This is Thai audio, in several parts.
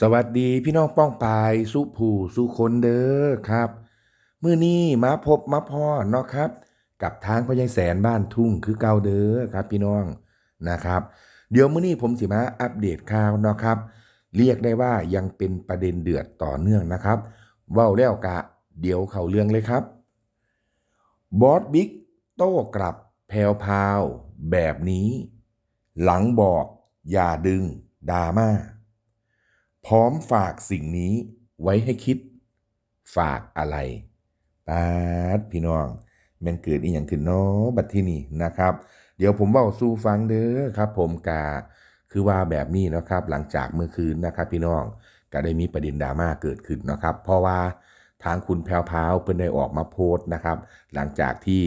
สวัสดีพี่น้องป้องปายสุผู้สุคนเด้อครับ มื้อนี้มาพบมาพ่อเนาะครับ กับทางพ่อใหญ่แสนบ้านทุ่งคือเก่าเด้อครับพี่น้องนะครับ เดี๋ยวมื้อนี้ผมสิมาอัปเดตข่าวเนาะครับ เรียกได้ว่ายังเป็นประเด็นเดือดต่อเนื่องนะครับเว้าแล้วกะ เดี๋ยวเข้าเรื่องเลยครับ บอสบิ๊กโต้กลับแพรวพาวแบบนี้ หลังบอกอย่าดึงดราม่า พร้อมฝากสิ่งนี้ไว้ให้คิด ฝากอะไรปาดพี่น้องแมันเกิดอีหยังขึ้นเนาะบัดที่นี่นะครับ เดี๋ยวผมเว้าสู่ฟังเด้อครับ ผมกาคือว่าแบบนี้นะครับ หลังจากเมื่อคืนนะครับ พี่น้องก็ได้มีประเด็นดราม่าเกิดขึ้นนะครับ เพราะว่าทางคุณแพรวพาวเพิ่นได้ออกมาโพสต์นะครับ หลังจากที่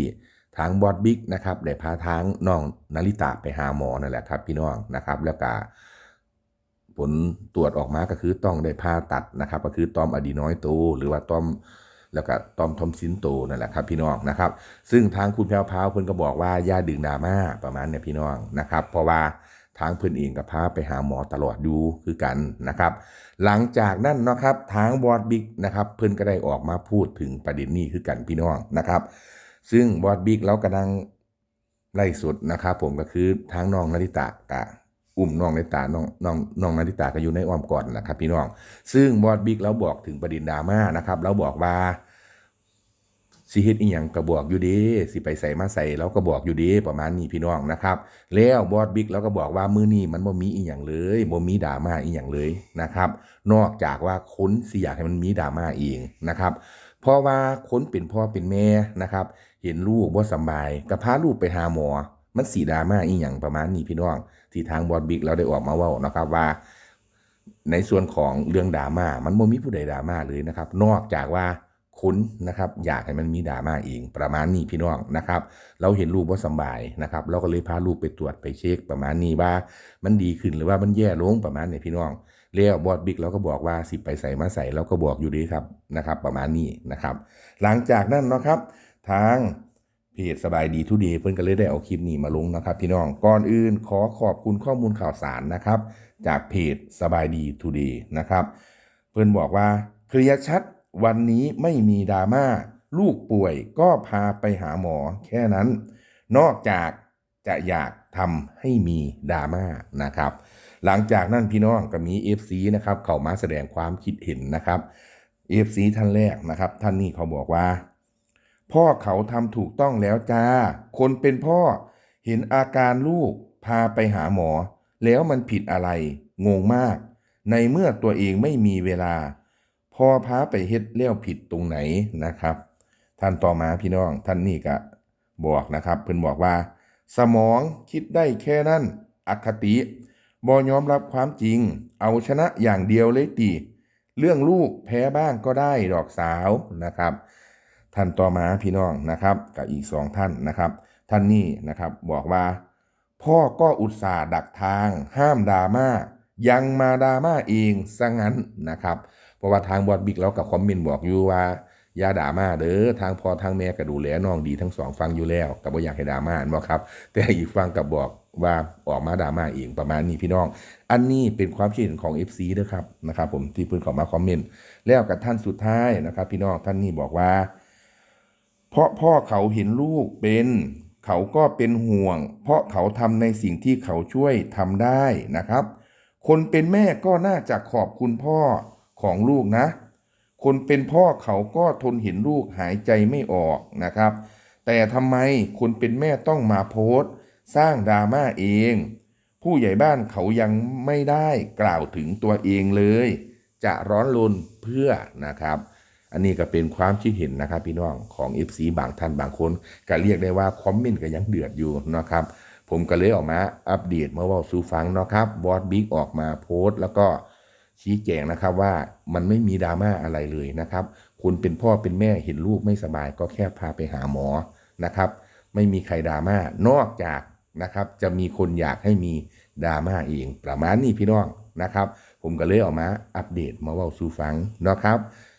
ทางบอสบิ๊กนะครับได้พาทางน้องนาริตะไปหาหมอนั่นแหละครับ พี่น้องนะครับ แล้วก็ ผลตรวจออกมาก็คือต้องได้ผ่าตัดนะครับ ก็คือตอมอดีน้อยโตหรือว่าตอมแล้วก็ตอมทอมซินโตนั่นแหละครับพี่น้องนะครับ ซึ่งทางคุณแพรวพาวเพิ่นก็บอกว่าย่าดึงดราม่าประมาณเนี่ยพี่น้องนะครับ เพราะว่าทางเพิ่อนเองก็พาไปหาหมอตลอดอยู่คือกันนะครับ หลังจากนั้นนะครับทางบอสบิ๊กนะครับเพิ่อนก็ได้ออกมาพูดถึงประเด็นนี้คือกันพี่น้องนะครับ ซึ่งบอสบิ๊กเรากำลังไล่สุดนะครับ ผมก็คือทางน้องนาริตะกะ อุ้มน้องนิตาน้องน้องน้องนาริตาก็อยู่ในอ้อมกอดนะครับ พี่น้อง ซึ่งบอสบิ๊กเราบอกถึงประเด็นดราม่านะครับเราบอกว่าสิเฮ็ดอีหยังก็บอกอยู่ดีสิไปใส่มาใส่เราก็บอกอยู่ดีประมาณนี้พี่น้องนะครับ แล้วบอสบิ๊กเราก็บอกว่ามือนี้มันบ่มีอีหยังเลยบ่มีดราม่าอีหยังเลยนะครับ นอกจากว่าคนสิอยากให้มันมีดราม่าเองนะครับเพราะว่าคนเป็นพ่อเป็นแม่นะครับ เห็นลูกบ่สบายก็พาลูกไปหาหมอ มันสีดราม่าอีหยังประมาณนี้พี่น้อง ที่ทางบอสบิ๊กเราได้ออกมาว่านะครับว่า ในส่วนของเรื่องดราม่ามันไม่มีผู้ใดดราม่าเลยนะครับ นอกจากว่าคุณนะครับอยากให้มันมีดราม่าเองประมาณนี้พี่น้องนะครับ เราเห็นลูกว่าสบายนะครับ เราก็เลยพาลูกไปตรวจไปเช็คประมาณนี้ว่า มันดีขึ้นหรือว่ามันแย่ลงประมาณนี้พี่น้องแล้วบอสบิ๊กเราก็บอกว่าสิไปใส่มาใส่เราก็บอกอยู่ดีครับนะครับ ประมาณนี้นะครับ หลังจากนั้นนะครับ ทาง เพจสบายดีทุดีเพื่อนก็เลยได้เอาคลิปนี้มาลงนะครับพี่น้องก่อนอื่นขอขอบคุณข้อมูลข่าวสารนะครับ จากเพจสบายดีทูดีนะครับ เพื่อนบอกว่าเคลียร์ชัดวันนี้ไม่มีดราม่าลูกป่วยก็พาไปหาหมอแค่นั้น นอกจากจะอยากทำให้มีดราม่านะครับ หลังจากนั้นพี่น้องก็มี FC นะครับ เข้ามาแสดงความคิดเห็นนะครับ FC ท่านแรกนะครับ ท่านนี้เขาบอกว่า พ่อเขาทำถูกต้องแล้วจ้า คนเป็นพ่อ เห็นอาการลูกพาไปหาหมอ แล้วมันผิดอะไร งงมาก ในเมื่อตัวเองไม่มีเวลา พ่อพาไปเฮ็ดเลี้ยวผิดตรงไหนนะครับ ท่านต่อมาพี่น้องท่านนี่ก็บอกนะครับเพิ่นบอกว่า สมองคิดได้แค่นั้น อคติบอยอมรับความจริง เอาชนะอย่างเดียวเลยตีเรื่องลูกแพ้บ้างก็ได้ดอกสาวนะครับ ท่านต่อมาพี่น้องนะครับกับอีกสองท่านนะครับ ท่านนี้นะครับบอกว่า พ่อก็อุตส่าห์ดักทาง ห้ามดราม่ายังมาดราม่าเองซะงั้นนะครับเพราะว่าทางบอดบิ๊กแล้วกับคอมเมนบอกอยู่ว่าอย่าด่ามาเด้อทางพ่อทางแม่ก็ดูแลน้องดีทั้งสองฟังอยู่แล้วกับว่าอยากให้ด่ามานบอกครับ แต่อีกฟังกับบอกว่าออกมาด่ามาเองประมาณนี้พี่น้อง อันนี้เป็นความคิดเห็นของ FC เด้อครับนะครับ ผมที่เพิ่นเข้ามาคอมเมนต์แล้วกับท่านสุดท้ายนะครับ พี่น้องท่านนี้บอกว่า ราะพ่อเขาเห็นลูกเป็น เขาก็เป็นห่วง เพราะเขาทำในสิ่งที่เขาช่วยทำได้นะครับ คนเป็นแม่ก็น่าจะขอบคุณพ่อของลูกนะ คนเป็นพ่อเขาก็ทนเห็นลูกหายใจไม่ออกนะครับ แต่ทำไมคนเป็นแม่ต้องมาโพสต์ สร้างดราม่าเอง ผู้ใหญ่บ้านเขายังไม่ได้กล่าวถึงตัวเองเลย จะร้อนรนเพื่อนะครับ อันนี้ก็เป็นความคิดเห็นนะครับพี่น้องของ FC บางท่านบางคนก็เรียกได้ว่าคอมเมนต์ก็ยังเดือดอยู่นะครับผมก็เลยออกมาอัปเดตเมาเว่าสู่ฟังนะครับบอสบิ๊กออกมาโพสต์แล้วก็ชี้แจงนะครับว่ามันไม่มีดราม่าอะไรเลยนะครับ คุณเป็นพ่อเป็นแม่เห็นลูกไม่สบายก็แค่พาไปหาหมอนะครับ ไม่มีใครดราม่านอกจากนะครับจะมีคนอยากให้มีดราม่าเองประมาณนี้พี่น้องนะครับ ผมก็เลยออกมาอัปเดตมาว่าสู่ฟังนะครับ